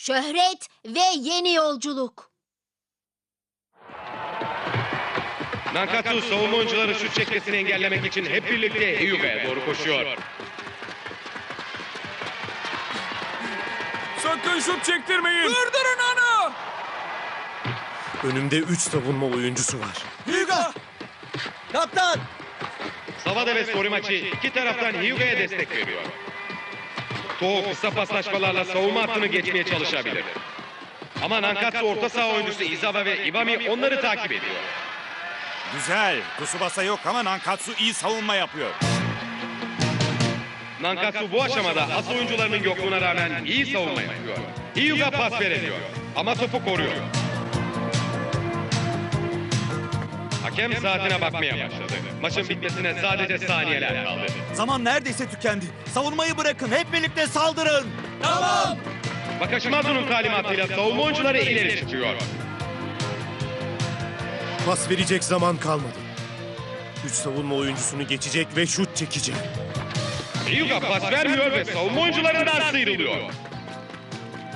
Şöhret ve yeni yolculuk. Nankatsu savunma oyuncuları şut çekmesini engellemek için hep birlikte Hyuga'ya doğru koşuyor. Sakın şut çektirmeyin. Durdurun onu. Önümde 3 savunma oyuncusu var. Hyuga. Kaptan. Savada ve Sorimachi iki taraftan Hyuga'ya destek veriyor. Toho kısa paslaşmalarla savunma hattını geçmeye çalışabilir. Ama Nankatsu orta saha oyuncusu Izawa ve Ibami onları takip ediyor. Güzel. Tsubasa yok ama Nankatsu iyi savunma yapıyor. Nankatsu bu aşamada as oyuncularının yokluğuna rağmen iyi savunma yapıyor. Hyuga pas veremiyor ama topu koruyor. Hakem saatine bakmaya başladı. Maçın bitmesine sadece saniyeler kaldı. Zaman neredeyse tükendi. Savunmayı bırakın. Hep birlikte saldırın. Tamam. Wakashimazu'nun talimatıyla savunma oyuncuları ileri çıkıyor. Pas verecek zaman kalmadı. 3 savunma oyuncusunu geçecek ve şut çekecek. Hyuga pas vermiyor ve savunma oyuncularından sıyrılıyor.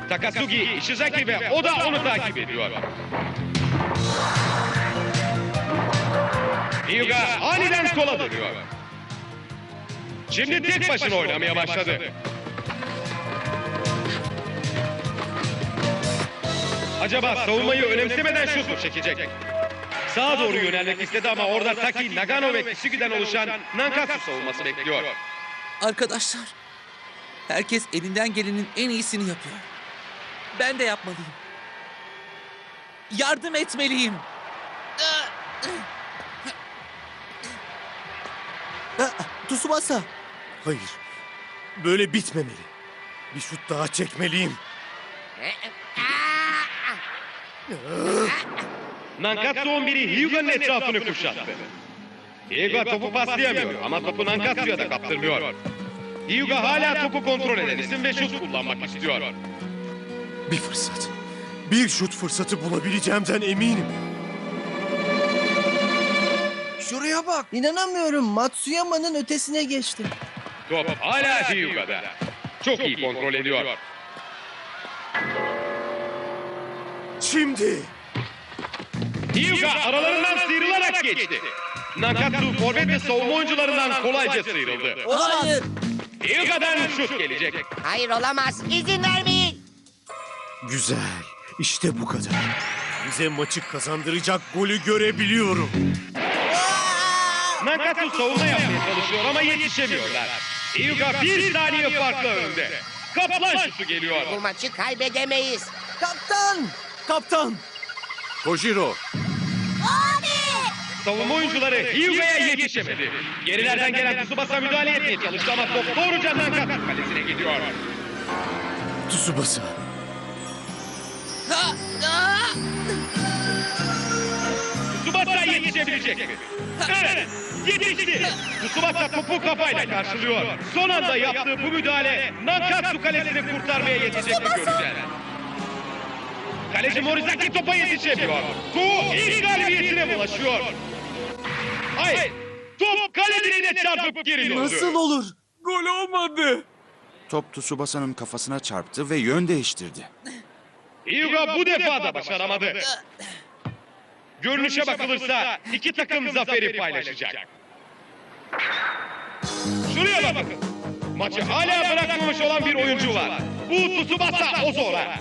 Takasugi, Ishizaki ve o da onu takip ediyor. Hyuga aniden sola dönüyor. Şimdi tek başına oynamaya başladı. Acaba savunmayı önemsemeden şut mu çekecek? Sağa doğru yönelmek istedi ama orada Taki, Nagano ve Kisugi'den oluşan Nankatsu savunması bekliyor. Arkadaşlar, herkes elinden gelenin en iyisini yapıyor. Ben de yapmalıyım. Yardım etmeliyim. Tsubasa. Hayır. Böyle bitmemeli. Bir şut daha çekmeliyim. Nankatsu 11'i Hyuga'nın etrafını kuşattı. Hyuga topu paslayamıyor ama topu Nankatsu'ya da kaptırmıyor. Hyuga hala topu kontrol eden isim ve şut kullanmak istiyor. Bir fırsat. Bir şut fırsatı bulabileceğimden eminim. Şuraya bak. İnanamıyorum. Matsuyama'nın ötesine geçti. Top hala Hyuga'da. Çok iyi kontrol ediyor. Şimdi. Hyuga aralarından sıyrılarak geçti. Nankatsu forvet ve savunma oyuncularından kolayca sıyrıldı. Hayır. Hyuga'dan şut gelecek. Hayır olamaz. İzin vermeyin. Güzel. İşte bu kadar. Bize maçı kazandıracak golü görebiliyorum. Nankatsu savunma yapmaya çalışıyor ama yetişemiyorlar. Hyuga bir saniye farklı önde. Kaplan şutu geliyor. Bu maçı kaybedemeyiz. Kaptan. Kaptan. Kojiro. Savunma oyuncuları Hyuga'ya yetişemedi. Gerilerden gelen Tsubasa müdahale etmeye çalıştı ama top doğruca Nankatsu kalesine gidiyor. Tsubasa. Ha, ha! Yetişebilecek mi? Evet, yetişti. Tsubasa topu kafayla karşılıyor. Son anda yaptığı bu müdahale Nankatsu kalesini kurtarmaya yetecek mi göreceğiz. Kaleci Morizaki topa yetişemiyor. Ku ilk galibiyetine ulaşıyor. Hayır, top kale direğine çarpıp geri döndü. Nasıl olur? Gol olmadı. Top Tsubasa'nın kafasına çarptı ve yön değiştirdi. Hyuga bu defa da başaramadı. Görünüşe bakılırsa iki takım zaferi paylaşacak. Şuraya bakın. Maçı hala bırakmamış olan bir oyuncu var. Bu Tsubasa Ozora.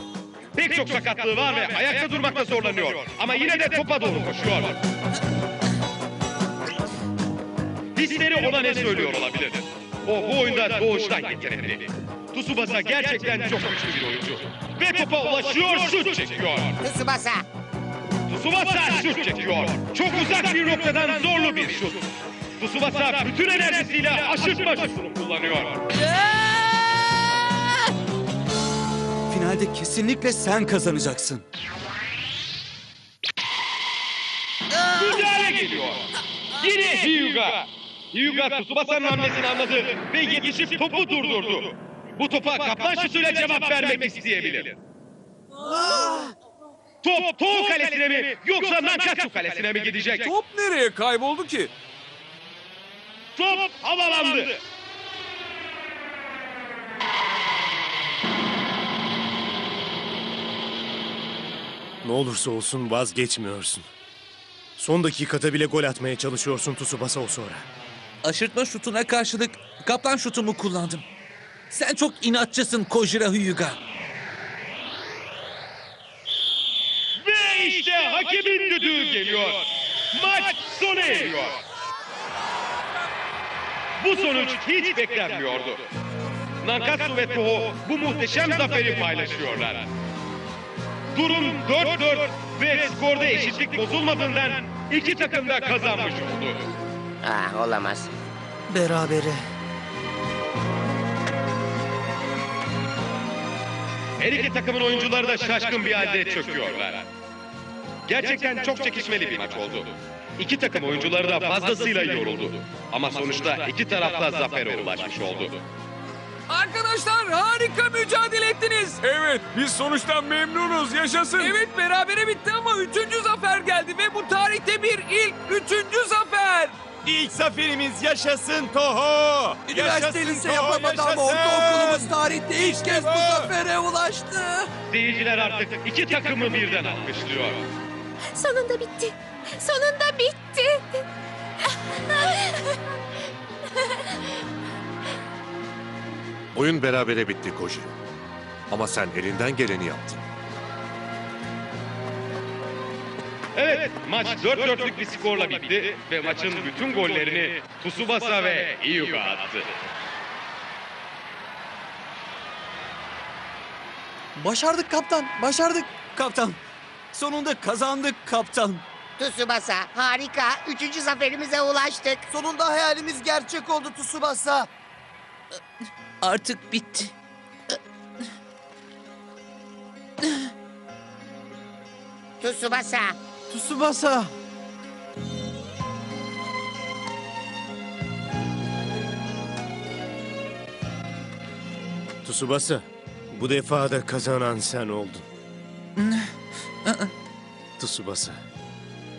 Pek çok sakatlığı var ve ayakta durmakta zorlanıyor. Ama yine de topa doğru koşuyor. Hisleri ona ne söylüyor olabilir? O bu oyunda doğuştan yetenekli. Tsubasa gerçekten çok güçlü bir oyuncu. Ve topa ulaşıyor, şut çekiyor. Tsubasa. Tsubasa şut çekiyor. Çok uzak bir noktadan zorlu bir şut. Tsubasa bütün enerjisiyle aşırtma şutunu kullanıyor. Finalde kesinlikle sen kazanacaksın. Müdahale geliyor. Yine Hyuga. Hyuga Tsubasa'nın hamlesini anladı ve yetişip topu durdurdu. Bu topa kaplan şutuyla cevap vermek isteyebilir. Top Toho kalesine mi yoksa Nankatsu kalesine mi gidecek? Top nereye kayboldu ki? Top havalandı. Ne olursa olsun vazgeçmiyorsun. Son dakikada bile gol atmaya çalışıyorsun Tsubasa Osora. Aşırtma şutuna karşılık kaplan şutumu kullandım. Sen çok inatçısın Kojira Hyuga. Hakemin düdüğü geliyor. Maç sona eriyor. Bu sonuç hiç beklenmiyordu. Nankatsu ve Toho bu muhteşem zaferi paylaşıyorlar. Durum 4-4 ve skorda eşitlik bozulmadığından iki takım da kazanmış oldu. Ah olamaz. Berabere. Her iki takımın oyuncuları da şaşkın bir halde çöküyorlar. Gerçekten çok çekişmeli bir maç oldu. İki takım oyuncuları da fazlasıyla yoruldu. Ama sonuçta iki taraf da zafere ulaşmış oldu. Arkadaşlar harika mücadele ettiniz. Evet biz sonuçtan memnunuz yaşasın. Evet berabere bitti ama üçüncü zafer geldi ve bu tarihte bir ilk üçüncü zafer. İlk zaferimiz yaşasın Toho. Üniversite lise yapamadı ama ortaokulumuz tarihte ilk kez bu zafere ulaştı. Seyirciler artık iki takımı birden alkışlıyor. Sonunda bitti. Sonunda bitti. Oyun berabere bitti Kojiro. Ama sen elinden geleni yaptın. Evet, maç 4-4'lük bir skorla bitti ve maçın bütün gollerini Tsubasa ve Hyuga attı. Başardık kaptan, başardık. Kaptan sonunda kazandık kaptan. Tsubasa harika. Üçüncü zaferimize ulaştık. Sonunda hayalimiz gerçek oldu Tsubasa. Artık bitti. Tsubasa. Tsubasa. Tsubasa, bu defa da kazanan sen oldun. Tsubasa,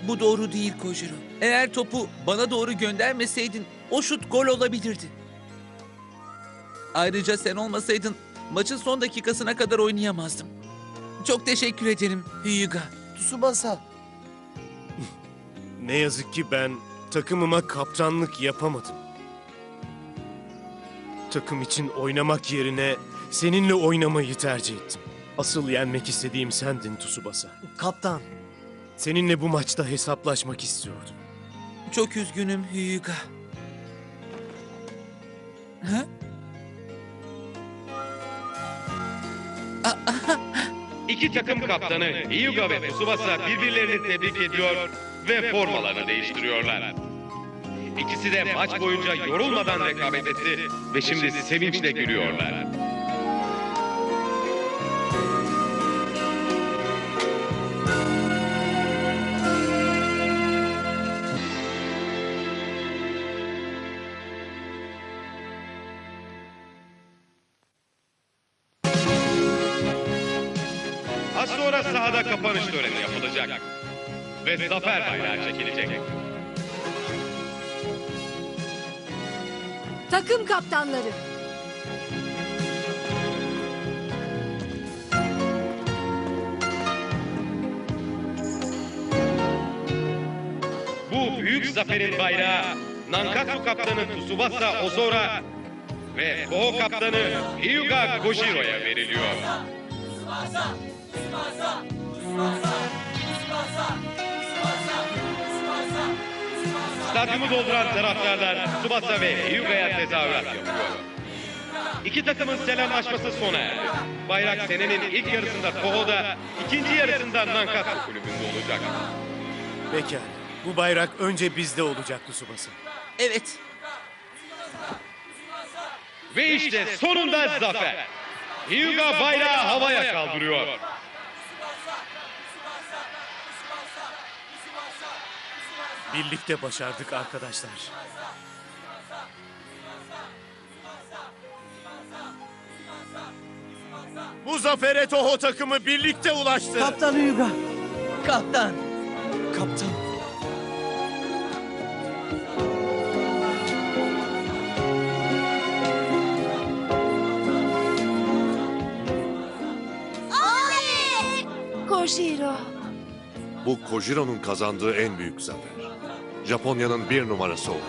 Bu doğru değil Kojiro. Eğer topu bana doğru göndermeseydin o şut gol olabilirdi. Ayrıca sen olmasaydın maçın son dakikasına kadar oynayamazdım. Çok teşekkür ederim Hyuga. Tsubasa. ne yazık ki ben takımıma kaptanlık yapamadım. Takım için oynamak yerine seninle oynamayı tercih ettim. Asıl yenmek istediğim sendin Tsubasa. Kaptan. Seninle bu maçta hesaplaşmak istiyordum. Çok üzgünüm Hyuga. Ha? İki takım kaptanı Hyuga ve Tsubasa birbirlerini tebrik ediyor ve formalarını değiştiriyorlar. İkisi de maç boyunca yorulmadan rekabet etti ve şimdi sevinçle gülüyorlar. Sahada kapanış töreni yapılacak. Ve zafer bayrağı çekilecek. Takım kaptanları. Bu büyük zaferin bayrağı Nankatsu kaptanı Tsubasa Ozora ve Koho kaptanı Hyuga Kojiro'ya veriliyor. Stadyumu dolduran taraftarlar Tsubasa ve Hyuga'ya tezahürat yapıyor. İki takımın selamlaşması sona erdi. Bayrak senenin ilk yarısında Koho'da, ikinci yarısında Nankatsu kulübünde olacak. Pekala. Bu bayrak önce bizde olacak Tsubasa. Evet. Ve işte sonunda zafer. Hyuga bayrağı havaya kaldırıyor. Birlikte başardık arkadaşlar. Bu zafere Toho takımı birlikte ulaştı. Kaptan Hyuga. Kaptan. Kaptan. Koshiro. Bu Kojiro'nun kazandığı en büyük zafer. Japonya'nın bir numarası oldu.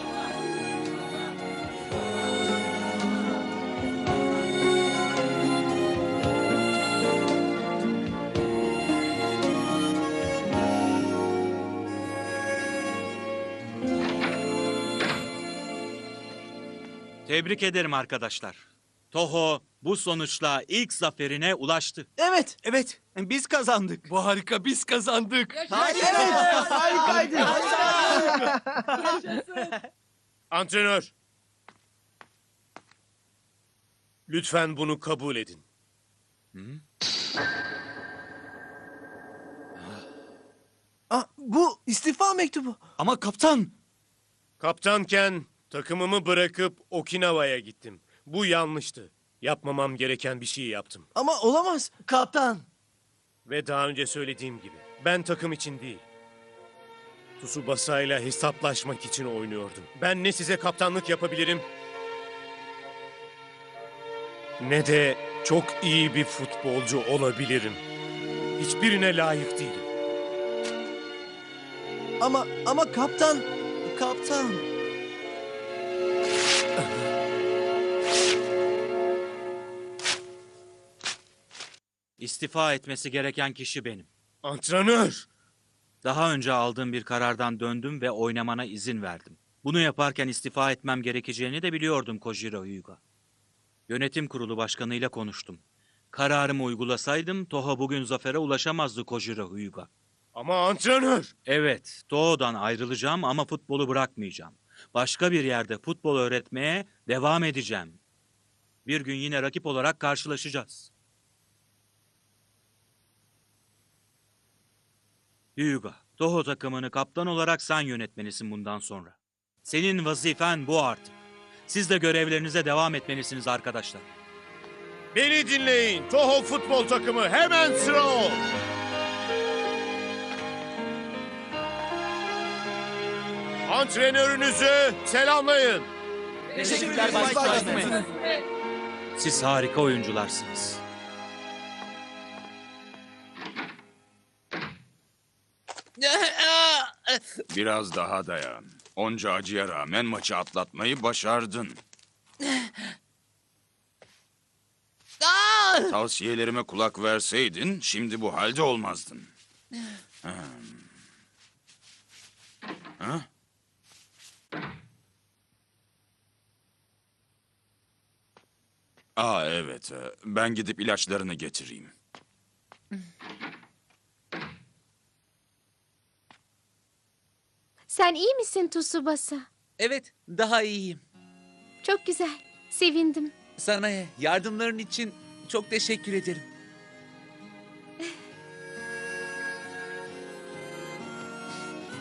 Tebrik ederim arkadaşlar. Toho bu sonuçla ilk zaferine ulaştı. Evet, evet. Biz kazandık. Bu harika biz kazandık. Harikaydı. Antrenör. Lütfen bunu kabul edin. Aa, bu istifa mektubu. Ama kaptan. Kaptanken takımımı bırakıp Okinawa'ya gittim. Bu yanlıştı. Yapmamam gereken bir şey yaptım. Ama olamaz. Kaptan. Ve daha önce söylediğim gibi ben takım için değil. Tsubasa ile hesaplaşmak için oynuyordum. Ben ne size kaptanlık yapabilirim ne de çok iyi bir futbolcu olabilirim. Hiçbirine layık değilim. Ama ama kaptan. Kaptan. İstifa etmesi gereken kişi benim. Antrenör! Daha önce aldığım bir karardan döndüm ve oynamana izin verdim. Bunu yaparken istifa etmem gerekeceğini de biliyordum Kojiro Hyuga. Yönetim kurulu başkanıyla konuştum. Kararımı uygulasaydım Toho bugün zafere ulaşamazdı Kojiro Hyuga. Ama antrenör! Evet, Toho'dan ayrılacağım ama futbolu bırakmayacağım. Başka bir yerde futbol öğretmeye devam edeceğim. Bir gün yine rakip olarak karşılaşacağız. Hyuga, Toho takımını kaptan olarak sen yönetmelisin bundan sonra. Senin vazifen bu artık. Siz de görevlerinize devam etmelisiniz arkadaşlar. Beni dinleyin. Toho futbol takımı hemen sıra ol. Antrenörünüzü selamlayın. Teşekkürler başkanım. Siz harika oyuncularsınız. Biraz daha dayan. Onca acıya rağmen maçı atlatmayı başardın. Tavsiyelerime kulak verseydin şimdi bu halde olmazdın. Hmm. Ha? Aa evet, ben gidip ilaçlarını getireyim. Sen iyi misin Tsubasa? Evet, daha iyiyim. Çok güzel. Sevindim. Sana yardımların için çok teşekkür ederim.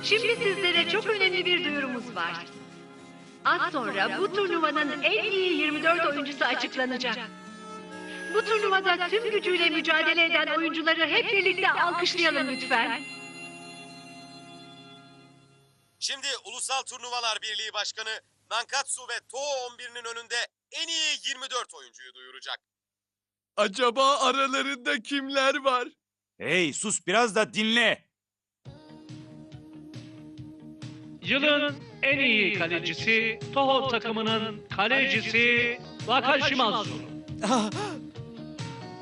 Şimdi sizlere çok önemli bir duyurumuz var. Az sonra bu turnuvanın en iyi 24 oyuncusu açıklanacak. Bu turnuvada tüm gücüyle mücadele eden oyuncuları hep birlikte alkışlayalım lütfen. Şimdi Ulusal Turnuvalar Birliği Başkanı Nankatsu ve Toho 11'inin önünde en iyi 24 oyuncuyu duyuracak. Acaba aralarında kimler var? Hey sus biraz da dinle. Yılın en iyi kalecisi Toho takımının kalecisi Wakashimazu.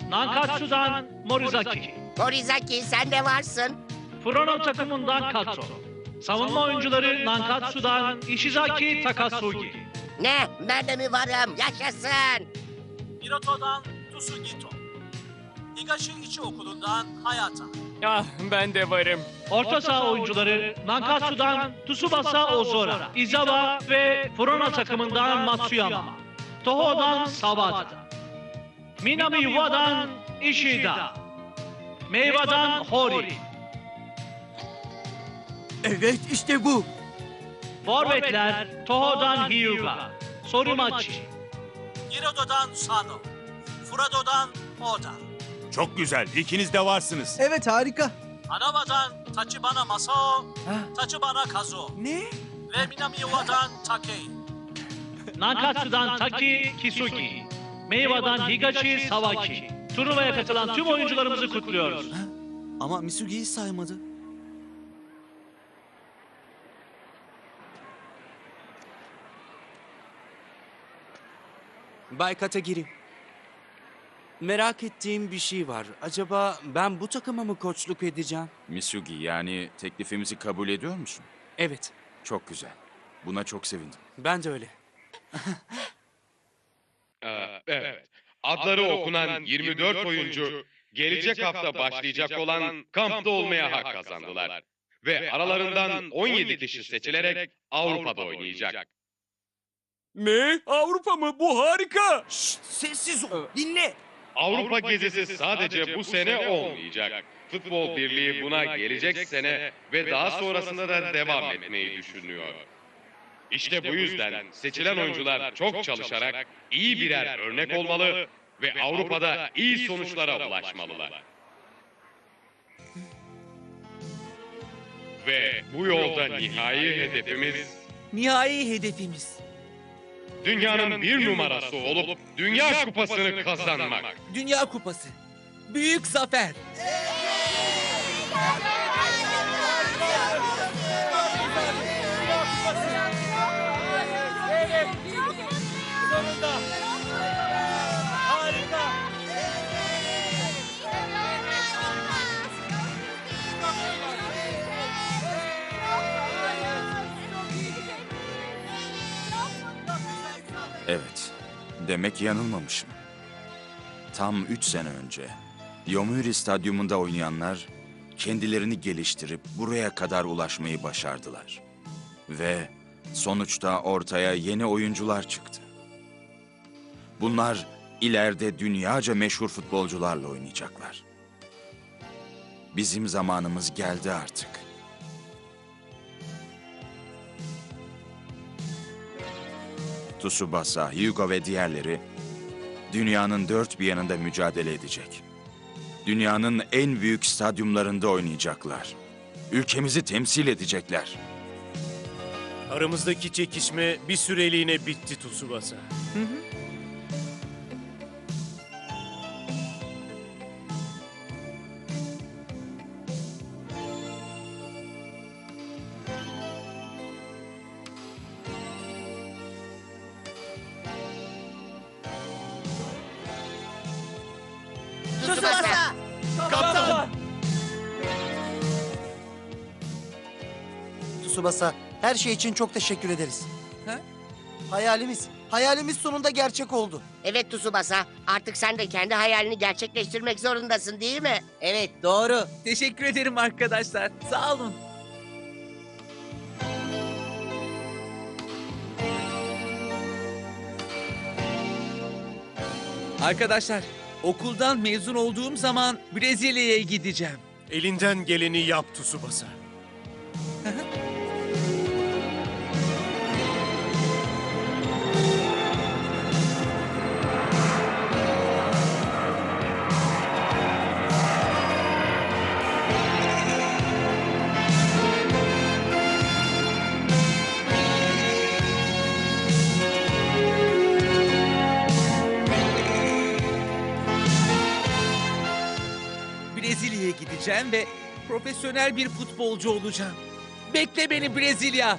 Nankatsu'dan Morizaki. Morizaki sen de varsın. Frono takımından Katsu. Savunma oyuncuları Nankatsu'dan Ishizaki Takasugi. Ne? Ben de mi varım? Yaşasın. Hiroto'dan Tsugito. Higashi İçi Okulu'ndan Hayata. Ah ben de varım. Orta saha oyuncuları Nankatsu'dan Tsubasa Ozora, Izawa ve Frono takımından Matsuyama. Toho'dan Sawada. Minami Yuwa'dan Ishida. Meiva'dan Hori. Evet işte bu. Forvetler Toho'dan Hyuga, Sorimachi. Hiroto'dan Sano. Furado'dan Oda. Çok güzel. İkiniz de varsınız. Evet harika. Hanawa'dan Tachibana Masao, Tachibana Kazuo. Ne? ve Minami Yuwa'dan Takei. Nankatsu'dan Taki Kisugi. Meiva'dan Higashi Sawaki. Turnuvaya katılan tüm oyuncularımızı kutluyoruz. Ama Misugi'yi saymadı. Bay Katagiri. Merak ettiğim bir şey var. Acaba ben bu takıma mı koçluk edeceğim? Misugi yani teklifimizi kabul ediyor musun? Evet, Çok güzel. Buna çok sevindim. ben de öyle. Ee, evet. Adları okunan 24 oyuncu gelecek hafta başlayacak olan kampta olmaya hak kazandılar. Ve aralarından 17 kişi seçilerek Avrupa'da oynayacak. Ne? Avrupa mı? Bu harika. Sessiz ol, dinle. Avrupa gezisi sadece bu sene olmayacak. Futbol Birliği buna gelecek sene ve daha sonrasında da devam etmeyi düşünüyor. İşte bu yüzden seçilen oyuncular çok çalışarak iyi birer örnek olmalı ve Avrupa'da iyi sonuçlara ulaşmalılar. Ve bu yolda nihai hedefimiz Nihai hedefimiz. Dünyanın bir numarası olup Dünya Kupası'nı kazanmak. Dünya Kupası. Büyük zafer. Evet. Demek yanılmamışım. Tam üç sene önce Yomiuri Stadyumunda oynayanlar kendilerini geliştirip buraya kadar ulaşmayı başardılar. Ve sonuçta ortaya yeni oyuncular çıktı. Bunlar ileride dünyaca meşhur futbolcularla oynayacaklar. Bizim zamanımız geldi artık. Tsubasa, Hyuga ve diğerleri dünyanın dört bir yanında mücadele edecek. Dünyanın en büyük stadyumlarında oynayacaklar. Ülkemizi temsil edecekler. Aramızdaki çekişme bir süreliğine bitti Tsubasa. Tsubasa. Tsubasa, her şey için çok teşekkür ederiz. Ha? Hayalimiz, hayalimiz sonunda gerçek oldu. Evet Tsubasa. Artık sen de kendi hayalini gerçekleştirmek zorundasın değil mi? Evet doğru. Teşekkür ederim arkadaşlar. Sağ olun. Arkadaşlar, okuldan mezun olduğum zaman Brezilya'ya gideceğim. Elinden geleni yap Tsubasa. Gideceğim ve profesyonel bir futbolcu olacağım. Bekle beni Brezilya.